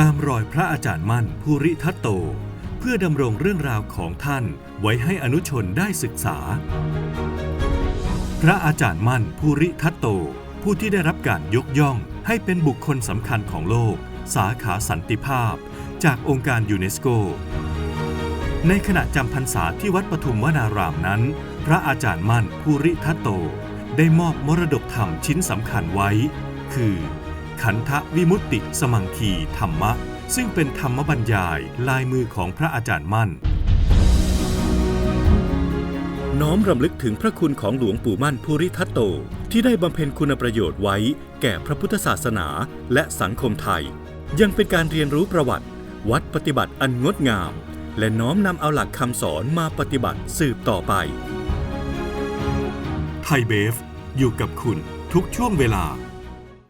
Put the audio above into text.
ตามรอยพระอาจารย์มั่นภูริทัตโต เพื่อดำรงเรื่องราวของท่านไว้ให้อนุชนได้ศึกษา พระอาจารย์มั่นภูริทัตโต ผู้ที่ได้รับการยกย่องให้เป็นบุคคลสำคัญของโลก สาขาสันติภาพ จากองค์การยูเนสโก ในขณะจำพรรษาที่วัดปทุมวนารามนั้น พระอาจารย์มั่นภูริทัตโต ได้มอบมรดกธรรมชิ้นสำคัญไว้ คือ ขันธวิมุตติสมังคีธรรมะ ซึ่งเป็นธรรมบรรยายลายมือของพระอาจารย์มั่น น้อมรำลึกถึงพระคุณของหลวงปู่มั่นภูริทัตโต ที่ได้บำเพ็ญคุณประโยชน์ไว้ แก่พระพุทธศาสนาและสังคมไทย ยังเป็นการเรียนรู้ประวัติ วัดปฏิบัติอันงดงาม และน้อมนำเอาหลักคำสอนมาปฏิบัติสืบต่อไปไทยเบฟ อยู่กับคุณทุกช่วงเวลา